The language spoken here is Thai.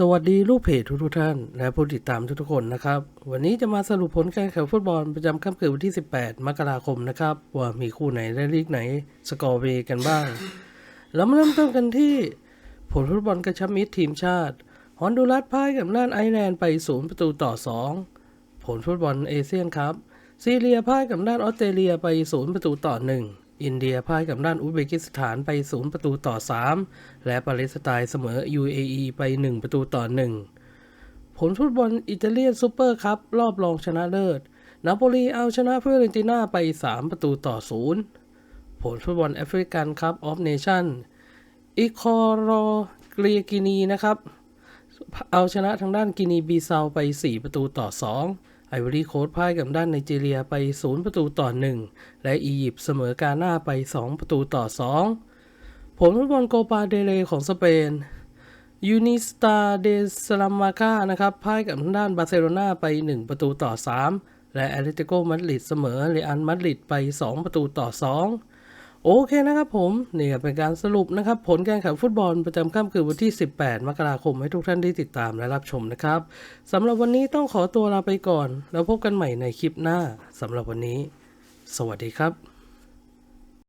สวัสดีลูกเพจทุกๆท่านและผู้ติดตามทุกๆคนนะครับ วันนี้จะมาสรุปผลการแข่งฟุตบอลประจำค่ำคืนวันที่ 18 มกราคมนะครับ ว่ามีคู่ไหนและลีกไหนสกอร์เวกันบ้างเรามาเริ่มต้นกันที่ผลฟุตบอลกระชับมิตรทีมชาติฮอนดูรัสพ่ายกับน่านไอร์แลนด์ไป 0 ประตูต่อ 2 ผลฟุตบอลเอเชียนครับซีเรียพ่ายกับด้านออสเตรเลียไป 0 ประตูต่อ 1 อินเดียพ่ายกับด้านอุซเบกิสถานไป 0 ประตูต่อ 3 และปาเลสไตน์เสมอ UAE ไป 1 ประตูต่อ 1 ผลฟุตบอลอิตาเลียนซูเปอร์คัพรอบรองชนะเลิศ นาโปลีเอาชนะเฟอร์เรนติน่าไป 3 ประตูต่อ 0 ผลฟุตบอลแอฟริกันคัพออฟเนชั่นอีคอรอเกรียกินีนะครับ เอาชนะทางด้านกินีบีเซาไป 4 ประตูต่อ 2 ไอวอรี่โค้ดพ่ายกับด้านไนจีเรียไป 0 ประตูต่อ 1 และอียิปต์เสมอกาหน้าไป 2 ประตูต่อ 2 ผลฟุตบอลโกปาเดเลของสเปนยูนิสตาเดสลามาคานะครับพ่ายกับทางด้านบาร์เซโลนาไป 1 ประตูต่อ 3 และแอตเลติโกมาดริดเสมอเรอัลมาดริดไป 2 ประตูต่อ 2 โอเคนะครับผมนี่เป็นการสรุปนะครับผลการแข่งฟุตบอลประจำค่ำคืนวันที่ 18 มกราคมให้ทุกท่านได้ติดตามและรับชมนะครับสำหรับวันนี้ต้องขอตัวลาไปก่อน แล้วพบกันใหม่ในคลิปหน้าสำหรับวันนี้ สวัสดีครับ